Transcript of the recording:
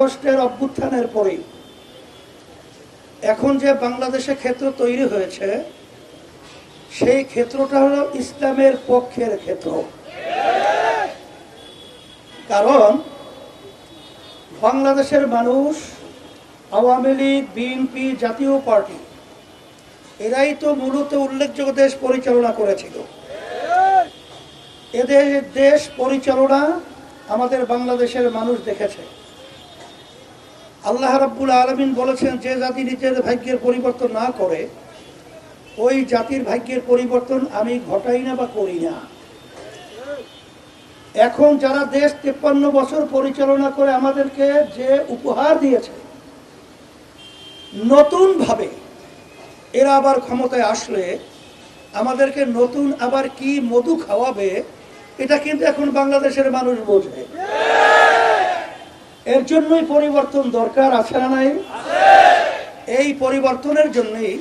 আগস্টের অভ্যুত্থানের পরে এখন যে বাংলাদেশে ক্ষেত্র তৈরি হয়েছে, সেই ক্ষেত্রটা হলো ইসলামের পক্ষের ক্ষেত্র। কারণ বাংলাদেশের মানুষ, Awami League, BNP Jatiya party, এরাই তো মূলত উল্লেখযোগ্য দেশ পরিচালনা করেছিল। এদের দেশ পরিচালনা আমাদের বাংলাদেশের মানুষ দেখেছে। আল্লাহ রাব্বুল আলমিন বলেছেন, যে জাতি নিজের ভাগ্যের পরিবর্তন না করে, ওই জাতির ভাগ্যের পরিবর্তন আমি ঘটাই না বা করি না। এখন যারা দেশ তেপ্পান্ন বছর পরিচালনা করে আমাদেরকে যে উপহার দিয়েছে নতুন ভাবে এরা আবার ক্ষমতায় আসলে, আমাদেরকে নতুন আবার কি মধু খাওয়াবে, এটা কিন্তু এখন বাংলাদেশের মানুষ বোঝে। এর জন্যই পরিবর্তন দরকার আছে না নাই? এই পরিবর্তনের জন্যই